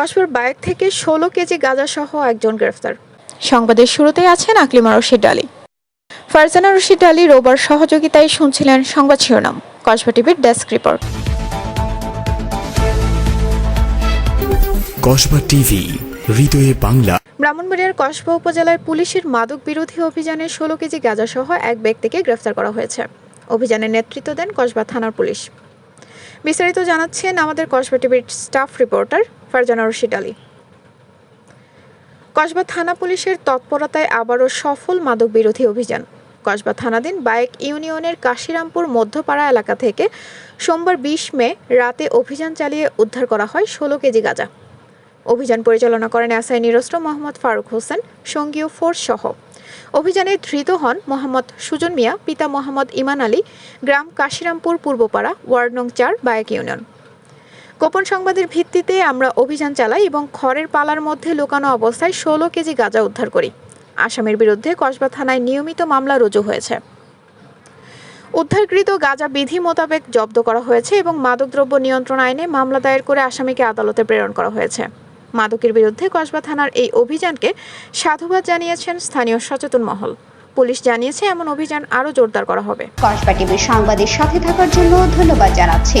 কসবার bike থেকে ষোলো KG গাঁজা সহ একজন গ্রেফতার। সংবাদের শুরুতেই আছেন আকলিমা রশিদ আলী। ফারজানা রশিদ আলী রোবার সহযোগিতায় শুনছিলেন সংবাদ শিরোনাম। কসবা টিভির ডেস্ক রিপোর্ট। কসবা টিভি হৃদয়ে বাংলা। ব্রাহ্মণবাড়িয়ার কসবা উপজেলায় পুলিশের মাদক বিরোধী অভিযানে ষোলো কেজি গাঁজা সহ এক ব্যক্তিকে গ্রেফতার করা হয়েছে। অভিযানের নেতৃত্ব দেন কসবা থানার পুলিশ। বিস্তারিত জানাচ্ছেন আমাদের কসবা টিভির স্টাফ রিপোর্টার ফারজানা রশিদ আলী কসবা থানা পুলিশের তৎপরতায় আবারও সফল মাদক বিরোধী অভিযান। কসবা থানাধীন বাইক ইউনিয়নের কাশিরামপুর মধ্যপাড়া এলাকা থেকে সোমবার বিশ মে রাতে অভিযান চালিয়ে উদ্ধার করা হয় ষোলো কেজি গাঁজা। অভিযান পরিচালনা করেন এসআই নিরস্ত্র মোহাম্মদ ফারুক হোসেন, সঙ্গীয় ফোর্স সহ। অভিযানে ধৃত হন মোহাম্মদ সুজন মিয়া, পিতা মোহাম্মদ ইমান আলী, গ্রাম কাশিরামপুর পূর্বপাড়া, ওয়ার্ড নং চার বায়েক ইউনিয়ন। গোপন সংবাদের ভিত্তিতে আমরা অভিযান চালাই এবং খড়ের পালার মধ্যে লুকানো অবস্থায় ষোলো কেজি গাঁজা উদ্ধার করি। আসামির বিরুদ্ধে কসবা থানায় নিয়মিত মামলা রুজু হয়েছে। উদ্ধারকৃত গাঁজা বিধি মোতাবেক জব্দ করা হয়েছে এবং মাদকদ্রব্য নিয়ন্ত্রণ আইনে মামলা দায়ের করে আসামিকে আদালতে প্রেরণ করা হয়েছে। মাদকের বিরুদ্ধে কসবা থানার এই অভিযানকে সাধুবাদ জানিয়েছেন স্থানীয় সচেতন মহল। পুলিশ জানিয়েছে, এমন অভিযান আরও জোরদার করা হবে। কসবা টিভির সংবাদের সাথে থাকার জন্য ধন্যবাদ জানাচ্ছি।